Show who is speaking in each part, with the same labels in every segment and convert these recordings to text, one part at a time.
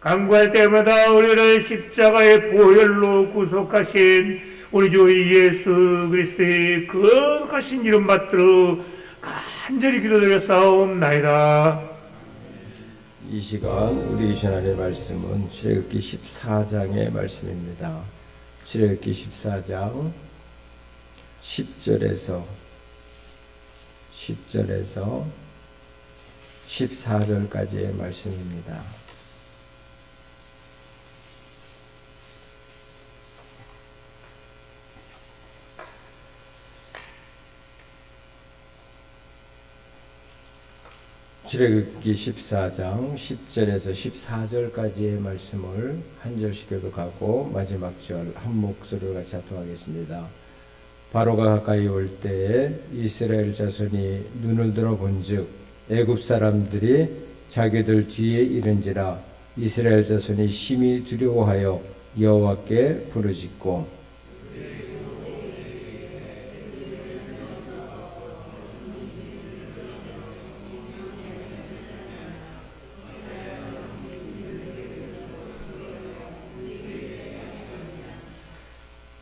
Speaker 1: 강구할 때마다 우리를 십자가의 보혈로 구속하신 우리 주 예수 그리스도의 거룩하신 이름 받들어 간절히 기도드려 싸움나이다.
Speaker 2: 이 시간 우리 신앙의 말씀은 출애굽기 14장의 말씀입니다. 출애굽기 14장 10절에서 10절에서 14절까지의 말씀입니다. 출애굽기 14장 10절에서 14절까지의 말씀을 한 절씩 교독하고 마지막 절 한 목소리로 같이 합독하겠습니다. 바로가 가까이 올 때에 이스라엘 자손이 눈을 들어 본즉 애굽 사람들이 자기들 뒤에 이른지라 이스라엘 자손이 심히 두려워하여 여호와께 부르짖고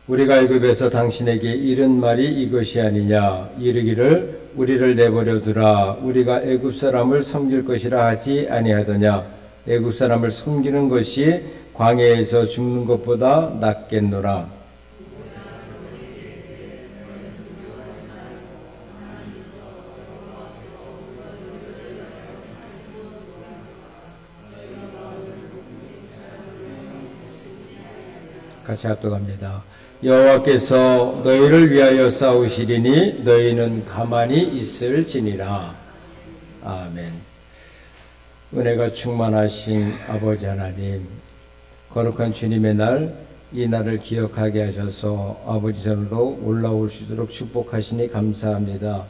Speaker 2: 우리가 애굽에서 당신에게 이른 말이 이것이 아니냐? 이르기를 우리를 내버려 두라. 우리가 애굽 사람을 섬길 것이라 하지 아니하더냐? 애굽 사람을 섬기는 것이 광야에서 죽는 것보다 낫겠노라 같이 합독합니다. 여호와께서 너희를 위하여 싸우시리니 너희는 가만히 있을지니라. 아멘. 은혜가 충만하신 아버지 하나님, 거룩한 주님의 날, 이 날을 기억하게 하셔서 아버지 전으로 올라올 수 있도록 축복하시니 감사합니다.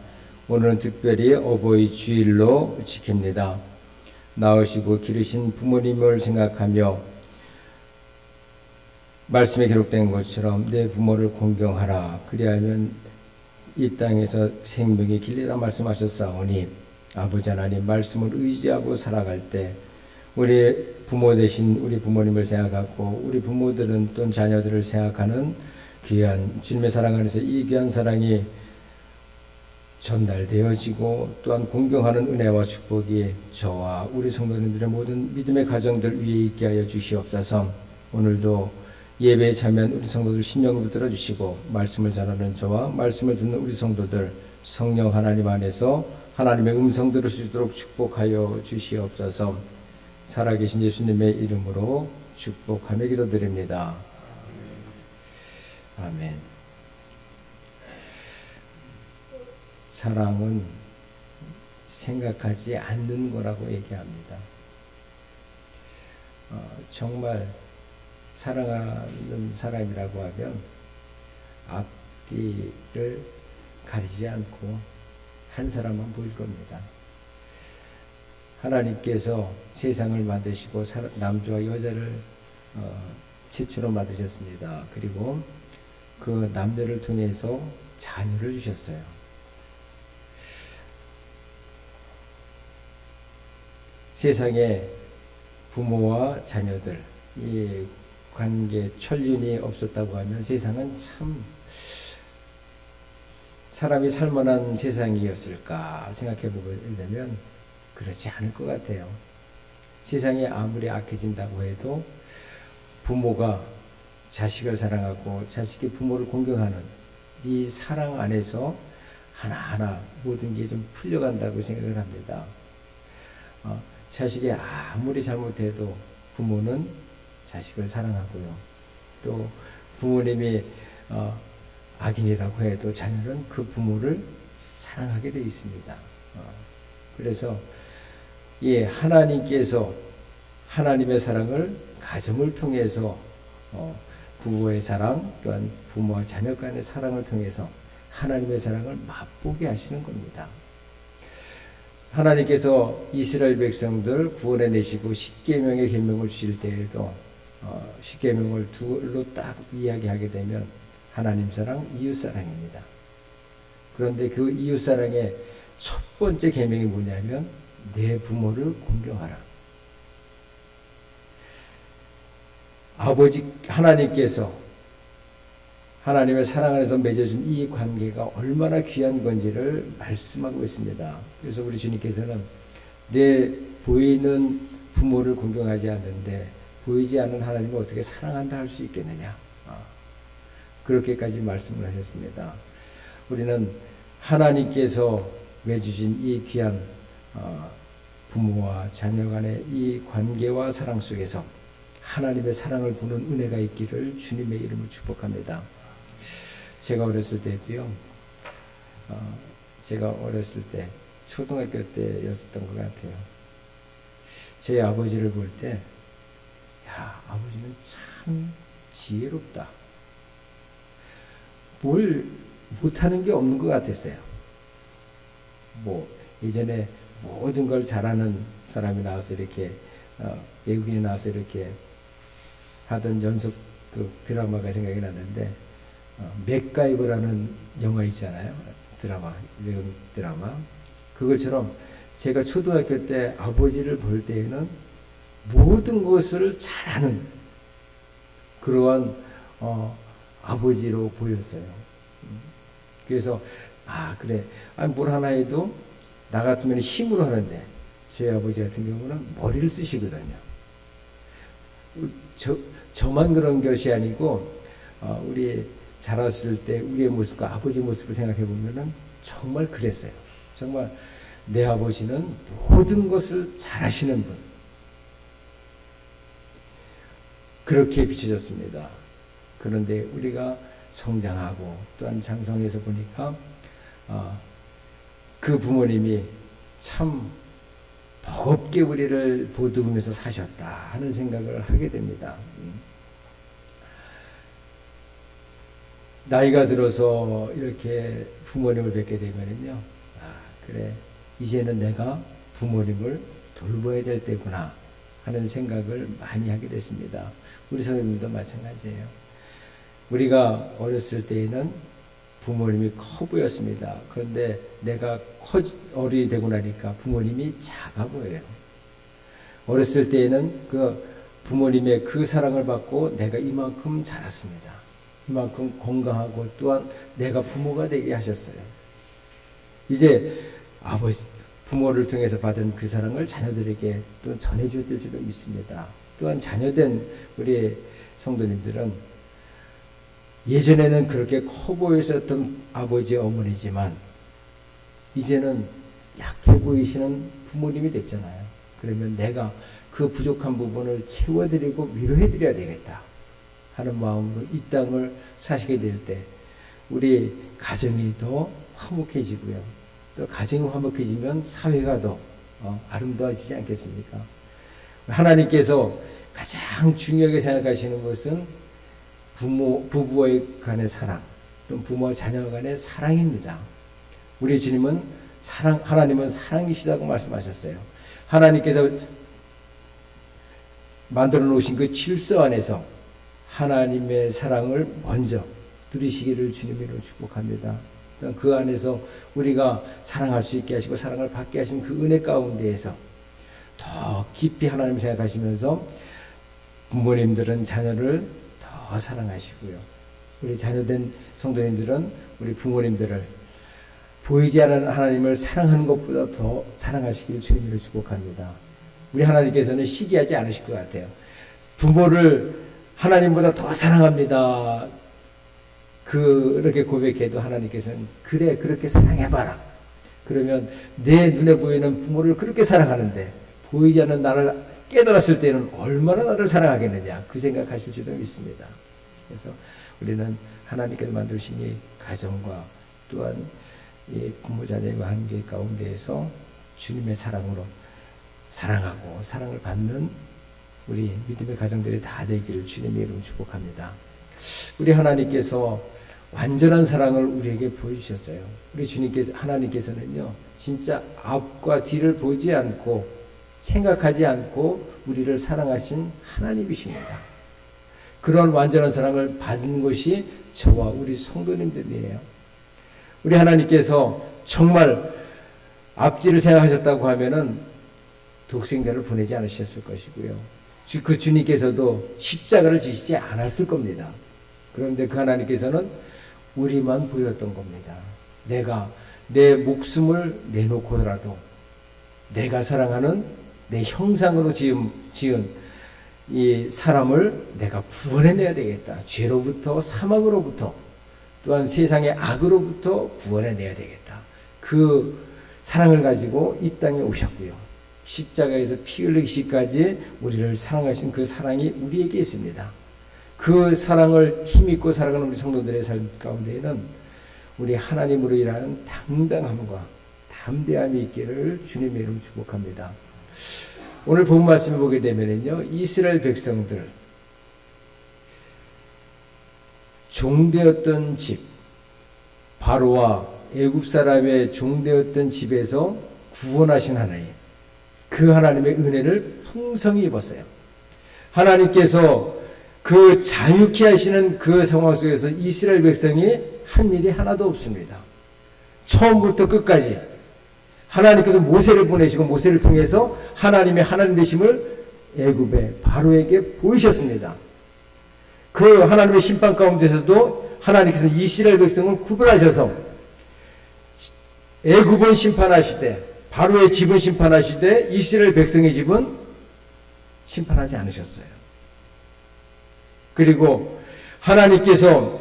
Speaker 2: 오늘은 특별히 어버이 주일로 지킵니다. 낳으시고 기르신 부모님을 생각하며 말씀에 기록된 것처럼 내 부모를 공경하라. 그리하면 이 땅에서 생명이 길리라 말씀하셨사오니 아버지 하나님 말씀을 의지하고 살아갈 때 우리 부모 대신 우리 부모님을 생각하고 우리 부모들은 또 자녀들을 생각하는 귀한 주님의 사랑 안에서 이 귀한 사랑이 전달되어지고 또한 공경하는 은혜와 축복이 저와 우리 성도님들의 모든 믿음의 가정들 위에 있게 하여 주시옵소서. 오늘도 예배에 참여한 우리 성도들 신령으로 들어 주시고 말씀을 전하는 저와 말씀을 듣는 우리 성도들 성령 하나님 안에서 하나님의 음성 들을 수 있도록 축복하여 주시옵소서 살아계신 예수님의 이름으로 축복하며 기도드립니다. 아멘. 사랑은 생각하지 않는 거라고 얘기합니다. 어, 정말 사랑하는 사람이라고 하면 앞뒤를 가리지 않고 한 사람만 보일 겁니다. 하나님께서 세상을 만드시고 남자와 여자를 어, 최초로 만드셨습니다. 그리고 그 남녀를 통해서 자녀를 주셨어요. 세상에 부모와 자녀들, 이 관계, 천륜이 없었다고 하면 세상은 참 사람이 살만한 세상이었을까 생각해 보게 되면 그렇지 않을 것 같아요. 세상이 아무리 악해진다고 해도 부모가 자식을 사랑하고 자식이 부모를 공경하는 이 사랑 안에서 하나하나 모든 게 좀 풀려간다고 생각을 합니다. 어, 자식이 아무리 잘못해도 부모는 자식을 사랑하고요. 또 부모님이 어, 악인이라고 해도 자녀는 그 부모를 사랑하게 되어 있습니다. 어, 그래서 예, 하나님께서 하나님의 사랑을 가정을 통해서 어, 부부의 사랑 또한 부모와 자녀 간의 사랑을 통해서 하나님의 사랑을 맛보게 하시는 겁니다. 하나님께서 이스라엘 백성들 구원해 내시고 십계명의 계명을 주실 때에도 어, 십계명을 둘로 딱 이야기하게 되면 하나님 사랑, 이웃 사랑입니다. 그런데 그 이웃 사랑의 첫 번째 계명이 뭐냐면 내 부모를 공경하라. 아버지 하나님께서 하나님의 사랑 안에서 맺어준 이 관계가 얼마나 귀한 건지를 말씀하고 있습니다. 그래서 우리 주님께서는 내 보이는 부모를 공경하지 않는데 보이지 않는 하나님을 어떻게 사랑한다 할 수 있겠느냐. 아, 그렇게까지 말씀을 하셨습니다. 우리는 하나님께서 맺으신 이 귀한 어, 부모와 자녀 간의 이 관계와 사랑 속에서 하나님의 사랑을 보는 은혜가 있기를 주님의 이름으로 축복합니다. 제가 어렸을 때도요, 어, 제가 어렸을 때, 초등학교 때였었던 것 같아요. 제 아버지를 볼 때, 야, 아버지는 참 지혜롭다. 뭘 못하는 게 없는 것 같았어요. 뭐, 예전에 모든 걸 잘하는 사람이 나와서 이렇게, 어, 외국인이 나와서 이렇게 하던 연속 그 드라마가 생각이 났는데, 어, 맥가이버라는 영화 있잖아요. 드라마, 외국 드라마. 그것처럼 제가 초등학교 때 아버지를 볼 때에는 모든 것을 잘하는 그러한 어, 아버지로 보였어요. 음. 그래서 아 그래, 아뭘 하나 해도 나 같으면 힘으로 하는데 저희 아버지 같은 경우는 머리를 쓰시거든요. 저 저만 그런 것이 아니고 어, 우리 자랐을 때 우리의 모습과 아버지 모습을 생각해 보면은 정말 그랬어요. 정말 내 아버지는 모든 것을 잘하시는 분. 그렇게 비춰졌습니다. 그런데 우리가 성장하고 또한 장성해서 보니까 어, 그 부모님이 참 버겁게 우리를 보듬으면서 사셨다 하는 생각을 하게 됩니다. 음. 나이가 들어서 이렇게 부모님을 뵙게 되면은요, 아, 그래, 이제는 내가 부모님을 돌봐야 될 때구나 하는 생각을 많이 하게 됐습니다. 우리 선생님도 마찬가지예요. 우리가 어렸을 때에는 부모님이 커 보였습니다. 그런데 내가 커, 어른이 되고 나니까 부모님이 작아 보여요. 어렸을 때에는 그 부모님의 그 사랑을 받고 내가 이만큼 자랐습니다. 이만큼 건강하고 또한 내가 부모가 되게 하셨어요. 이제 아버지, 부모를 통해서 받은 그 사랑을 자녀들에게 또 전해줘야 될 줄로 믿습니다. 또한 자녀된 우리 성도님들은 예전에는 그렇게 커 보이셨던 아버지, 어머니지만 이제는 약해 보이시는 부모님이 됐잖아요. 그러면 내가 그 부족한 부분을 채워드리고 위로해드려야 되겠다 하는 마음으로 이 땅을 사시게 될 때 우리 가정이 더 화목해지고요. 또 가정이 화목해지면 사회가 더 어, 아름다워지지 않겠습니까? 하나님께서 가장 중요하게 생각하시는 것은 부모, 부부와의 간의 사랑, 또 부모와 자녀 간의 사랑입니다. 우리 주님은 사랑, 하나님은 사랑이시다고 말씀하셨어요. 하나님께서 만들어 놓으신 그 질서 안에서 하나님의 사랑을 먼저 누리시기를 주님으로 축복합니다. 그 안에서 우리가 사랑할 수 있게 하시고 사랑을 받게 하신 그 은혜 가운데에서 더 깊이 하나님 생각하시면서 부모님들은 자녀를 더 사랑하시고요. 우리 자녀된 성도님들은 우리 부모님들을 보이지 않는 하나님을 사랑하는 것보다 더 사랑하시길 주님으로 축복합니다. 우리 하나님께서는 시기하지 않으실 것 같아요. 부모를 하나님보다 더 사랑합니다. 그렇게 고백해도 하나님께서는 그래 그렇게 사랑해봐라. 그러면 내 눈에 보이는 부모를 그렇게 사랑하는데 보이지 않는 나를 깨달았을 때는 얼마나 나를 사랑하겠느냐 그 생각하실 줄도 믿습니다. 그래서 우리는 하나님께서 만드신 이 가정과 또한 이 부모 자녀의 관계 가운데에서 주님의 사랑으로 사랑하고 사랑을 받는 우리 믿음의 가정들이 다 되기를 주님의 이름 축복합니다. 우리 하나님께서 완전한 사랑을 우리에게 보여주셨어요. 우리 주님께서 하나님께서는요, 진짜 앞과 뒤를 보지 않고 생각하지 않고 우리를 사랑하신 하나님이십니다. 그런 완전한 사랑을 받은 것이 저와 우리 성도님들이에요. 우리 하나님께서 정말 앞뒤를 생각하셨다고 하면은 독생자를 보내지 않으셨을 것이고요. 주- 그 주님께서도 십자가를 지시지 않았을 겁니다. 그런데 그 하나님께서는 우리만 보였던 겁니다. 내가 내 목숨을 내놓고라도 내가 사랑하는 내 형상으로 지은, 지은 이 사람을 내가 구원해내야 되겠다. 죄로부터 사망으로부터 또한 세상의 악으로부터 구원해내야 되겠다. 그 사랑을 가지고 이 땅에 오셨고요. 십자가에서 피 흘리기까지 우리를 사랑하신 그 사랑이 우리에게 있습니다. 그 사랑을 힘입고 살아가는 우리 성도들의 삶 가운데에는 우리 하나님으로 일하는 당당함과 담대함이 있기를 주님의 이름 축복합니다. 오늘 본 말씀을 보게 되면요. 이스라엘 백성들 종되었던 집 바로와 애굽 사람의 종되었던 집에서 구원하신 하나님 그 하나님의 은혜를 풍성히 입었어요. 하나님께서 그 자유케 하시는 그 상황 속에서 이스라엘 백성이 한 일이 하나도 없습니다. 처음부터 끝까지 하나님께서 모세를 보내시고 모세를 통해서 하나님의 하나님 되심을 애굽의 바로에게 보이셨습니다. 그 하나님의 심판 가운데서도 하나님께서 이스라엘 백성을 구별하셔서 애굽은 심판하시되 바로의 집은 심판하시되 이스라엘 백성의 집은 심판하지 않으셨어요. 그리고 하나님께서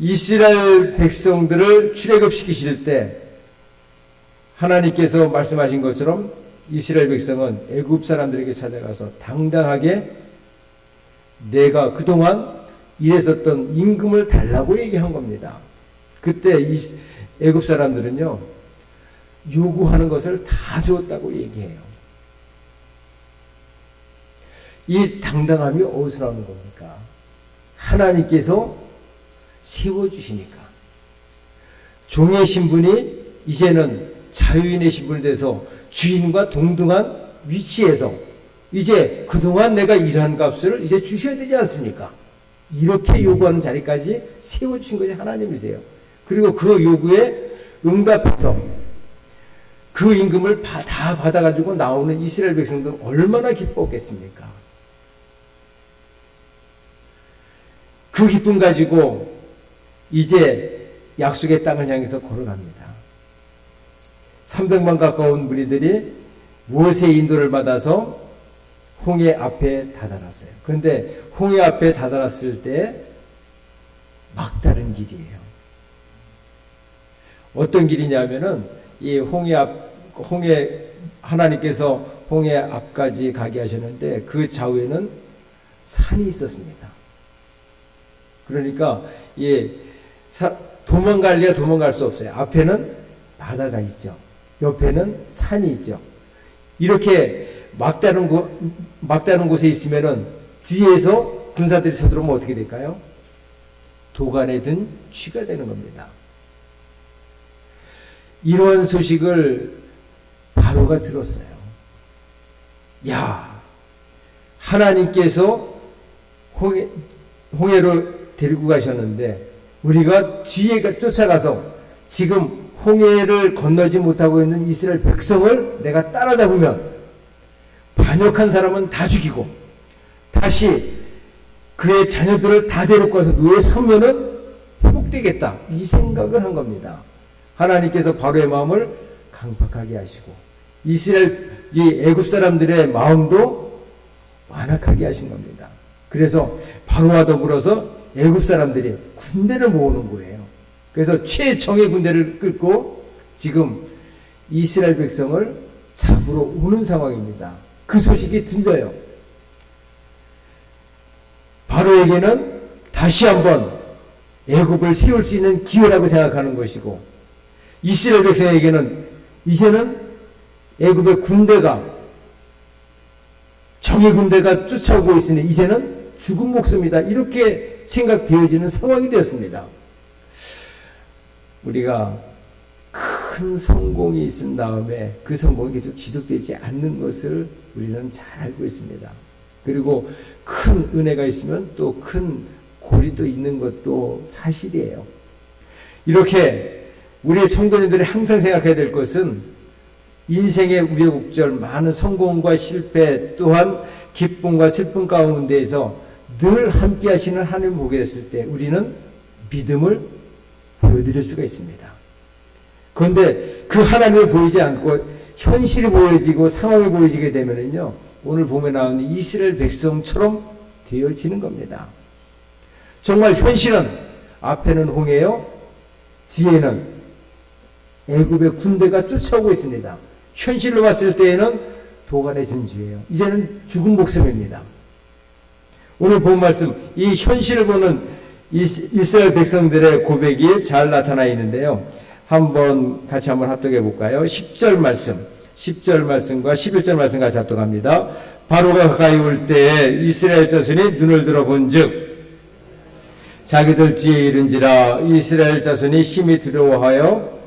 Speaker 2: 이스라엘 백성들을 출애굽시키실 때 하나님께서 말씀하신 것처럼 이스라엘 백성은 애굽 사람들에게 찾아가서 당당하게 내가 그동안 일했었던 임금을 달라고 얘기한 겁니다. 그때 이 애굽 사람들은요 요구하는 것을 다 주었다고 얘기해요. 이 당당함이 어디서 나오는 겁니까? 하나님께서 세워주시니까. 종의 신분이 이제는 자유인의 신분이 돼서 주인과 동등한 위치에서 이제 그동안 내가 일한 값을 이제 주셔야 되지 않습니까? 이렇게 요구하는 자리까지 세워주신 것이 하나님이세요. 그리고 그 요구에 응답해서 그 임금을 다 받아가지고 나오는 이스라엘 백성들은 얼마나 기뻤겠습니까? 그 기쁨 가지고 이제 약속의 땅을 향해서 걸어갑니다. 300만 가까운 무리들이 모세의 인도를 받아서 홍해 앞에 다다랐어요. 그런데 홍해 앞에 다다랐을 때 막다른 길이에요. 어떤 길이냐면은 이 홍해 앞 홍해 하나님께서 홍해 앞까지 가게 하셨는데 그 좌우에는 산이 있었습니다. 그러니까 예 도망갈래야 도망갈 수 없어요. 앞에는 바다가 있죠. 옆에는 산이 있죠. 이렇게 막다른 곳 막다른 곳에 있으면은 뒤에서 군사들이 쳐들어오면 어떻게 될까요? 도간에 든 쥐가 되는 겁니다. 이러한 소식을 바로가 들었어요. 야, 하나님께서 홍해, 홍해로 데리고 가셨는데 우리가 뒤에 쫓아가서 지금 홍해를 건너지 못하고 있는 이스라엘 백성을 내가 따라잡으면 반역한 사람은 다 죽이고 다시 그의 자녀들을 다 데리고 와서 노예 삼면은 회복되겠다. 이 생각을 한 겁니다. 하나님께서 바로의 마음을 강팍하게 하시고 이스라엘 이 애굽 사람들의 마음도 완악하게 하신 겁니다. 그래서 바로와 더불어서 애굽 사람들이 군대를 모으는 거예요. 그래서 최정의 군대를 끌고 지금 이스라엘 백성을 잡으러 오는 상황입니다. 그 소식이 들려요. 바로에게는 다시 한번 애굽을 세울 수 있는 기회라고 생각하는 것이고 이스라엘 백성에게는 이제는 애굽의 군대가 정의 군대가 쫓아오고 있으니 이제는 죽은 목숨이다. 이렇게 생각되어지는 상황이 되었습니다. 우리가 큰 성공이 있은 다음에 그 성공이 계속 지속되지 않는 것을 우리는 잘 알고 있습니다. 그리고 큰 은혜가 있으면 또 큰 고리도 있는 것도 사실이에요. 이렇게 우리 성도님들이 항상 생각해야 될 것은 인생의 우여곡절, 많은 성공과 실패 또한 기쁨과 슬픔 가운데에서 늘 함께 하시는 하나님 보게 됐을 때 우리는 믿음을 보여드릴 수가 있습니다. 그런데 그 하나님을 보이지 않고 현실이 보여지고 상황이 보여지게 되면은요, 오늘 봄에 나오는 이스라엘 백성처럼 되어지는 겁니다. 정말 현실은 앞에는 홍해요, 뒤에는 애굽의 군대가 쫓아오고 있습니다. 현실로 봤을 때에는 도간의 진주예요. 이제는 죽은 목숨입니다. 오늘 본 말씀, 이 현실을 보는 이스라엘 백성들의 고백이 잘 나타나 있는데요. 한번 같이 한번 합독해 볼까요? 10절 말씀, 10절 말씀과 11절 말씀 같이 합독합니다. 바로가 가까이 올 때에 이스라엘 자손이 눈을 들어 본 즉 자기들 뒤에 이른지라 이스라엘 자손이 심히 두려워하여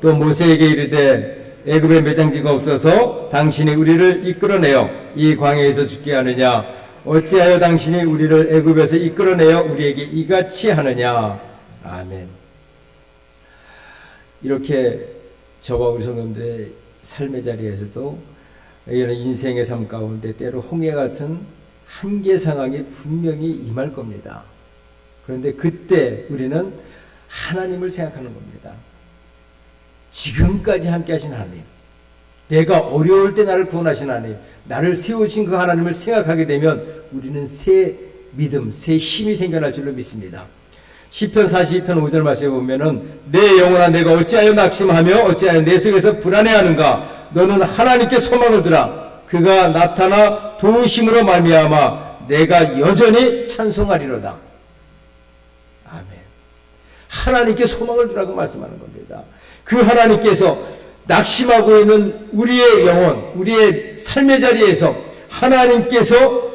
Speaker 2: 또 모세에게 이르되 애굽에 매장지가 없어서 당신이 우리를 이끌어내어 이 광야에서 죽게 하느냐 어찌하여 당신이 우리를 애굽에서 이끌어내어 우리에게 이같이 하느냐 아멘 이렇게 저와 우리 성도들의 삶의 자리에서도 이런 인생의 삶 가운데 때로 홍해 같은 한계 상황이 분명히 임할 겁니다. 그런데 그때 우리는 하나님을 생각하는 겁니다. 지금까지 함께 하신 하나님, 내가 어려울 때 나를 구원하신 하나님, 나를 세우신 그 하나님을 생각하게 되면 우리는 새 믿음, 새 힘이 생겨날 줄로 믿습니다. 시편 42편 5절 말씀에 보면은 내 영혼아 내가 어찌하여 낙심하며 어찌하여 내 속에서 불안해하는가? 너는 하나님께 소망을 두라. 그가 나타나 도우심으로 말미암아 내가 여전히 찬송하리로다. 아멘. 하나님께 소망을 두라고 말씀하는 겁니다 그 하나님께서 낙심하고 있는 우리의 영혼 우리의 삶의 자리에서 하나님께서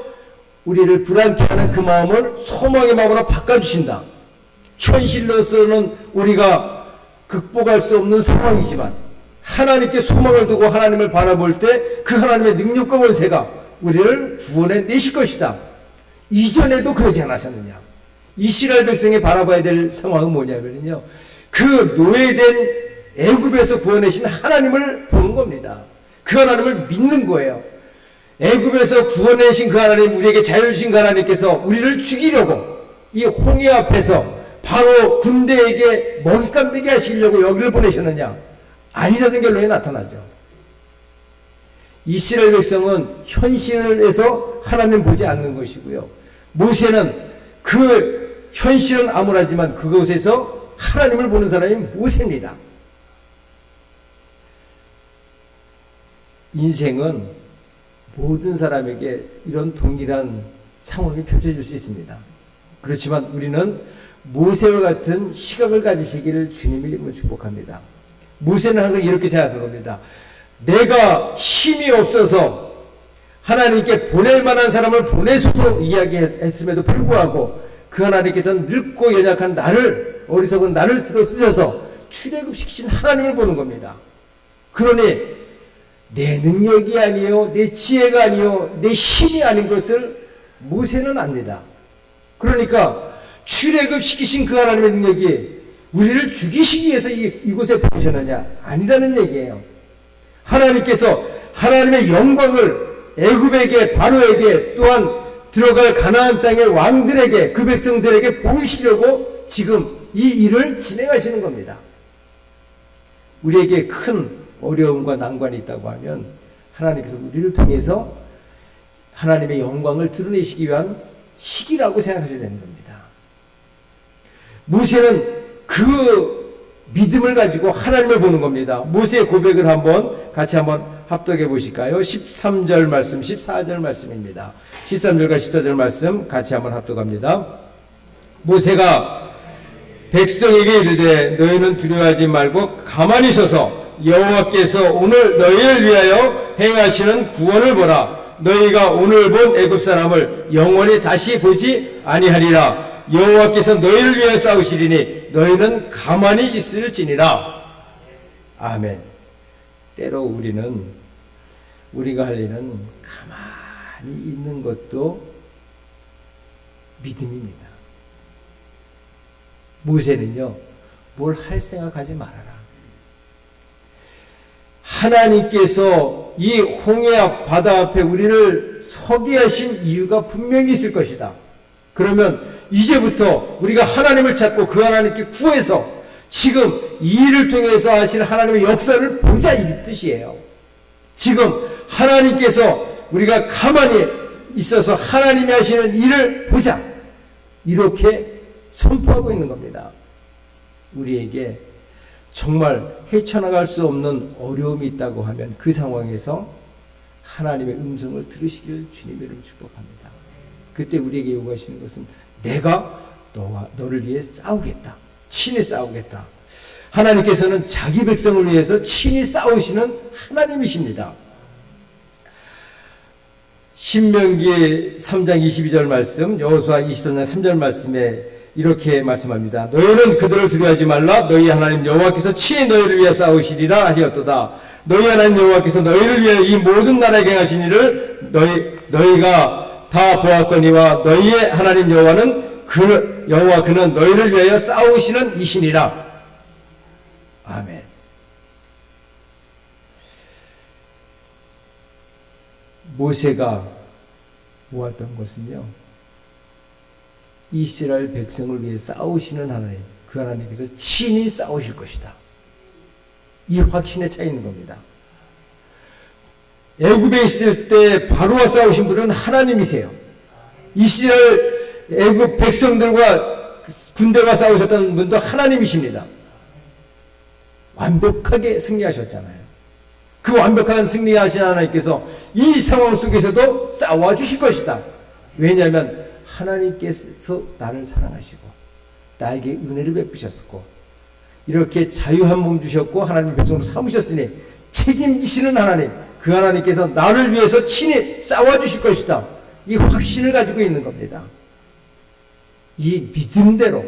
Speaker 2: 우리를 불안케 하는 그 마음을 소망의 마음으로 바꿔주신다 현실로서는 우리가 극복할 수 없는 상황이지만 하나님께 소망을 두고 하나님을 바라볼 때 그 하나님의 능력과 권세가 우리를 구원해 내실 것이다. 이전에도 그러지 않았었느냐. 이스라엘 백성이 바라봐야 될 상황은 뭐냐면요. 그 노예된 애굽에서 구원하신 하나님을 보는 겁니다. 그 하나님을 믿는 거예요. 애굽에서 구원하신 그 하나님, 우리에게 자유를 주신 그 하나님께서 우리를 죽이려고 이 홍해 앞에서 바로 군대에게 먹잇감 되게 하시려고 여기를 보내셨느냐? 아니라는 결론이 나타나죠. 이스라엘 백성은 현실에서 하나님 보지 않는 것이고요. 모세는 그 현실은 암울하지만 그곳에서 하나님을 보는 사람이 모세입니다. 인생은 모든 사람에게 이런 동일한 상황이 펼쳐질 수 있습니다. 그렇지만 우리는 모세와 같은 시각을 가지시기를 이름으로 축복합니다. 모세는 항상 이렇게 생각한 겁니다. 내가 힘이 없어서 하나님께 보낼 만한 사람을 보내소서 이야기했음에도 불구하고 그 하나님께서는 늙고 연약한 나를 어리석은 나를 들어 쓰셔서 출애굽시키신 하나님을 보는 겁니다. 그러니 내 능력이 아니요 내 지혜가 아니요 내 힘이 아닌 것을 모세는 압니다. 그러니까 출애굽 시키신 그 하나님의 능력이 우리를 죽이시기 위해서 이, 이곳에 보내셨느냐? 아니라는 얘기예요. 하나님께서 하나님의 영광을 애굽에게 바로에게 또한 들어갈 가나안 땅의 왕들에게 그 백성들에게 보이시려고 지금 이 일을 진행하시는 겁니다. 우리에게 큰 어려움과 난관이 있다고 하면 하나님께서 우리를 통해서 하나님의 영광을 드러내시기 위한 시기라고 생각하셔야 되는 겁니다. 모세는 그 믿음을 가지고 하나님을 보는 겁니다. 모세의 고백을 한번 같이 한번 합독해 보실까요? 13절 말씀, 14절 말씀입니다. 13절과 14절 말씀 같이 한번 합독합니다. 모세가 백성에게 이르되 너희는 두려워하지 말고 가만히 서서 여호와께서 오늘 너희를 위하여 행하시는 구원을 보라. 너희가 오늘 본 애굽 사람을 영원히 다시 보지 아니하리라. 여호와께서 너희를 위하여 싸우시리니 너희는 가만히 있을지니라. 아멘. 때로 우리는 우리가 할 일은 가만히 있는 것도 믿음입니다. 모세는요, 뭘 할 생각하지 말아라. 하나님께서 이 홍해 앞 바다 앞에 우리를 서게 하신 이유가 분명히 있을 것이다. 그러면 이제부터 우리가 하나님을 찾고 그 하나님께 구해서 지금 이 일을 통해서 하실 하나님의 역사를 보자 이 뜻이에요. 지금 하나님께서 우리가 가만히 있어서 하나님이 하시는 일을 보자. 이렇게 선포하고 있는 겁니다. 우리에게 정말 헤쳐나갈 수 없는 어려움이 있다고 하면 그 상황에서 하나님의 음성을 들으시길 주님의 이름으로 축복합니다. 그때 우리에게 요구하시는 것은 내가 너와 너를 위해 싸우겠다. 친히 싸우겠다. 하나님께서는 자기 백성을 위해서 친히 싸우시는 하나님이십니다. 신명기 3장 22절 말씀, 여호수아 20장 3절 말씀에 이렇게 말씀합니다. 너희는 그들을 두려워하지 말라. 너희 하나님 여호와께서 친히 너희를 위해 싸우시리라 하셨도다. 너희 하나님 여호와께서 너희를 위해 이 모든 나라에 행하신 일을 너희 너희가 다 보았거니와 너희의 하나님 여호와는 그 여호와 그는 너희를 위하여 싸우시는 이신이라. 아멘. 모세가 모았던 것은요. 이스라엘 백성을 위해 싸우시는 하나님, 그 하나님께서 친히 싸우실 것이다. 이 확신에 차 있는 겁니다. 애굽에 있을 때 바로와 싸우신 분은 하나님이세요. 이스라엘 애굽 백성들과 군대가 싸우셨던 분도 하나님이십니다. 완벽하게 승리하셨잖아요. 그 완벽한 승리하신 하나님께서 이 상황 속에서도 싸워 주실 것이다. 왜냐하면 하나님께서 나를 사랑하시고 나에게 은혜를 베푸셨고 이렇게 자유한 몸 주셨고 하나님 백성 삼으셨으니 책임지시는 하나님 그 하나님께서 나를 위해서 친히 싸워 주실 것이다. 이 확신을 가지고 있는 겁니다. 이 믿음대로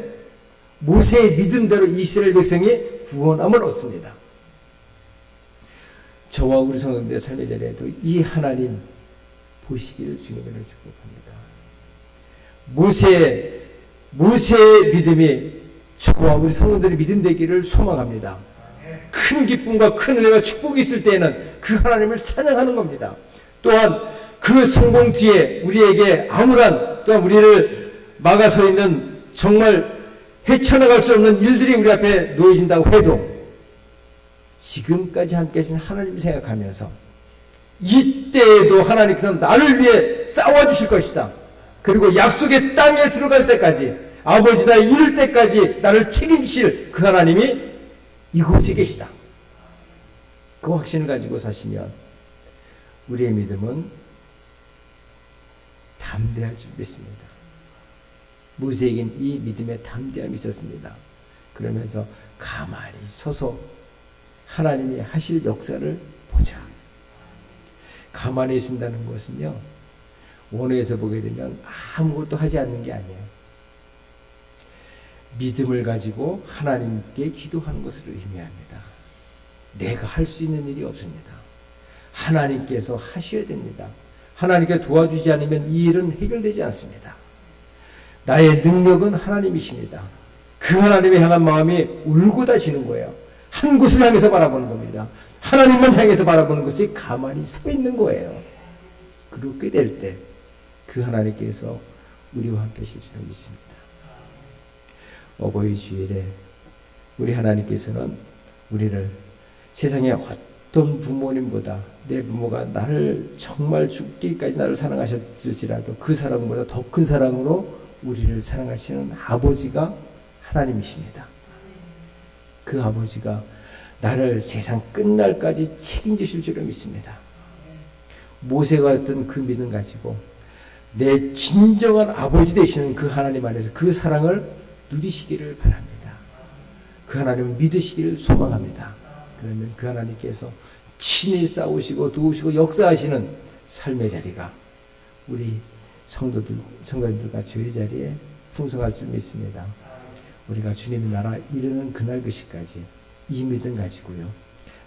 Speaker 2: 모세의 믿음대로 이스라엘 백성이 구원함을 얻습니다. 저와 우리 성도들의 삶의 자리에도 이 하나님 보시기를 주님으로 축복합니다. 모세 모세의 믿음이 저와 우리 성도들의 믿음 되기를 소망합니다. 큰 기쁨과 큰 은혜와 축복이 있을 때에는 그 하나님을 찬양하는 겁니다. 또한 그 성공 뒤에 우리에게 아무런 또한 우리를 막아서 있는 정말 헤쳐나갈 수 없는 일들이 우리 앞에 놓여진다고 해도 지금까지 함께 하신 하나님을 생각하면서 이때에도 하나님께서 나를 위해 싸워주실 것이다. 그리고 약속의 땅에 들어갈 때까지 아버지 나 이를 때까지 나를 책임질 그 하나님이 이곳에 계시다. 그 확신을 가지고 사시면 우리의 믿음은 담대할 줄 믿습니다. 모세에겐 이 믿음의 담대함이 있었습니다. 그러면서 가만히 서서 하나님이 하실 역사를 보자. 가만히 있는다는 것은요, 원어에서 보게 되면 아무것도 하지 않는 게 아니에요. 믿음을 가지고 하나님께 기도하는 것을 의미합니다. 내가 할 수 있는 일이 없습니다. 하나님께서 하셔야 됩니다. 하나님께 도와주지 않으면 이 일은 해결되지 않습니다. 나의 능력은 하나님이십니다. 그 하나님을 향한 마음이 울고 다시는 거예요. 한 곳을 향해서 바라보는 겁니다. 하나님만 향해서 바라보는 것이 가만히 서 있는 거예요. 그렇게 될 때 그 하나님께서 우리와 함께 하실 줄 믿습니다. 어버이 주일에 우리 하나님께서는 우리를 세상에 어떤 부모님보다 내 부모가 나를 정말 죽기까지 나를 사랑하셨을지라도 그 사랑보다 더 큰 사랑으로 우리를 사랑하시는 아버지가 하나님이십니다. 그 아버지가 나를 세상 끝날까지 책임지실 줄을 믿습니다. 모세가 했던 그 믿음 가지고 내 진정한 아버지 되시는 그 하나님 안에서 그 사랑을 누리시기를 바랍니다. 그 하나님을 믿으시기를 소망합니다. 그러면 그 하나님께서 친히 싸우시고 도우시고 역사하시는 삶의 자리가 우리 성도들, 성도님들과 저희 자리에 풍성할 줄 믿습니다. 우리가 주님의 나라 이르는 그날 그 시까지 이 믿음 가지고요.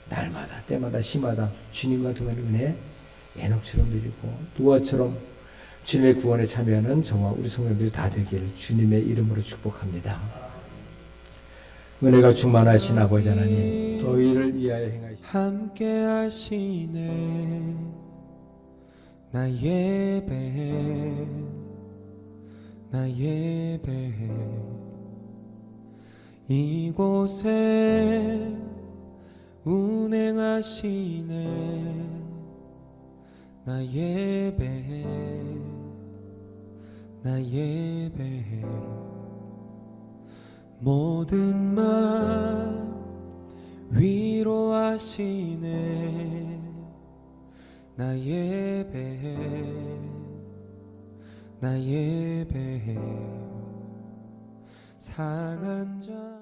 Speaker 2: 날마다 때마다 시마다 주님과 동행하는 은혜 애녹처럼 누리고 노아처럼 주님의 구원에 참여하는 저와 우리 성도님들 다 되기를 주님의 이름으로 축복합니다. 은혜가 충만하신 아버지 하나님 너희를 위하여 행하시
Speaker 3: 함께 하시네. 나 예배해 나 예배해 이곳에 운행하시네. 나 예배해 나 예배해 모든 말 위로하시네. 나 예배해 나 예배해 상한 자